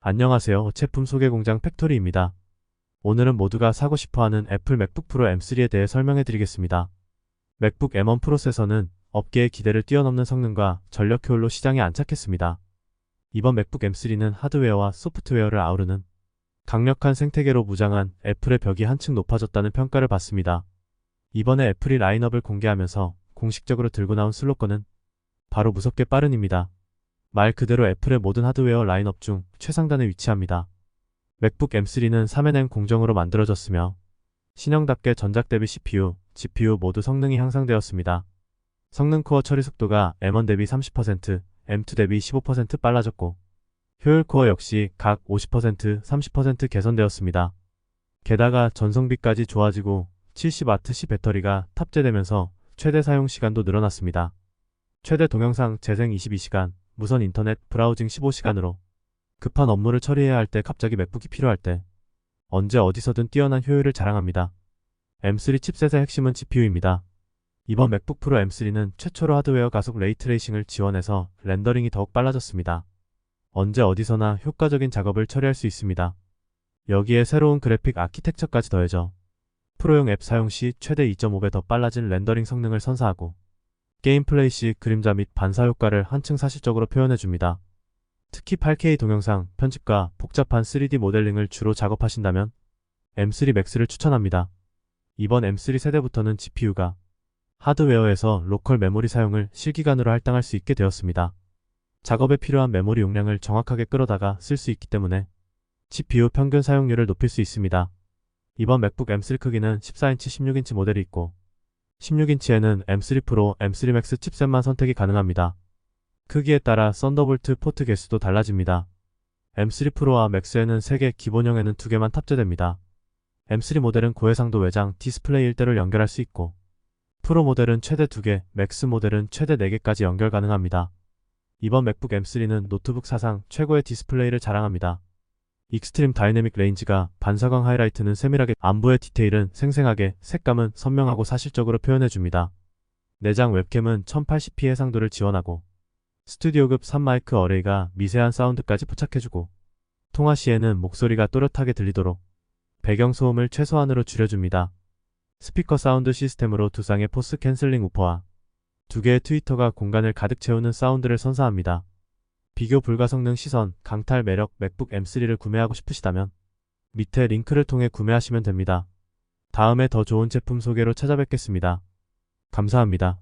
안녕하세요. 제품 소개 공장 팩토리입니다. 오늘은 모두가 사고 싶어하는 애플 맥북 프로 M3에 대해 설명해 드리겠습니다. 맥북 M1 프로세서는 업계의 기대를 뛰어넘는 성능과 전력 효율로 시장에 안착했습니다. 이번 맥북 M3는 하드웨어와 소프트웨어를 아우르는 강력한 생태계로 무장한 애플의 벽이 한층 높아졌다는 평가를 받습니다. 이번에 애플이 라인업을 공개하면서 공식적으로 들고 나온 슬로건은 바로 무섭게 빠른입니다. 말 그대로 애플의 모든 하드웨어 라인업 중 최상단에 위치합니다. 맥북 M3는 3nm 공정으로 만들어졌으며 신형답게 전작 대비 CPU, GPU 모두 성능이 향상되었습니다. 성능 코어 처리 속도가 M1 대비 30%, M2 대비 15% 빨라졌고 효율 코어 역시 각 50%, 30% 개선되었습니다. 게다가 전성비까지 좋아지고 70Wc 배터리가 탑재되면서 최대 사용 시간도 늘어났습니다. 최대 동영상 재생 22시간, 무선 인터넷 브라우징 15시간으로 급한 업무를 처리해야 할 때 갑자기 맥북이 필요할 때 언제 어디서든 뛰어난 효율을 자랑합니다. M3 칩셋의 핵심은 GPU입니다. 이번 맥북 프로 M3는 최초로 하드웨어 가속 레이트레이싱을 지원해서 렌더링이 더욱 빨라졌습니다. 언제 어디서나 효과적인 작업을 처리할 수 있습니다. 여기에 새로운 그래픽 아키텍처까지 더해져 프로용 앱 사용 시 최대 2.5배 더 빨라진 렌더링 성능을 선사하고 게임 플레이 시 그림자 및 반사 효과를 한층 사실적으로 표현해줍니다. 특히 8K 동영상, 편집과 복잡한 3D 모델링을 주로 작업하신다면 M3 Max를 추천합니다. 이번 M3 세대부터는 GPU가 하드웨어에서 로컬 메모리 사용을 실기간으로 할당할 수 있게 되었습니다. 작업에 필요한 메모리 용량을 정확하게 끌어다가 쓸 수 있기 때문에 GPU 평균 사용률을 높일 수 있습니다. 이번 맥북 M3 크기는 14인치 16인치 모델이 있고 16인치에는 M3 프로, M3 맥스 칩셋만 선택이 가능합니다. 크기에 따라 썬더볼트 포트 개수도 달라집니다. M3 프로와 맥스에는 3개, 기본형에는 2개만 탑재됩니다. M3 모델은 고해상도 외장 디스플레이 1대를 연결할 수 있고 프로 모델은 최대 2개, 맥스 모델은 최대 4개까지 연결 가능합니다. 이번 맥북 M3는 노트북 사상 최고의 디스플레이를 자랑합니다. 익스트림 다이내믹 레인지가 반사광 하이라이트는 세밀하게 안부의 디테일은 생생하게 색감은 선명하고 사실적으로 표현해줍니다. 내장 웹캠은 1080p 해상도를 지원하고 스튜디오급 3마이크 어레이가 미세한 사운드까지 포착해주고 통화 시에는 목소리가 또렷하게 들리도록 배경 소음을 최소한으로 줄여줍니다. 스피커 사운드 시스템으로 두 쌍의 포스 캔슬링 우퍼와 두 개의 트위터가 공간을 가득 채우는 사운드를 선사합니다. 비교 불가 성능 시선, 강탈 매력 맥북 M3를 구매하고 싶으시다면 밑에 링크를 통해 구매하시면 됩니다. 다음에 더 좋은 제품 소개로 찾아뵙겠습니다. 감사합니다.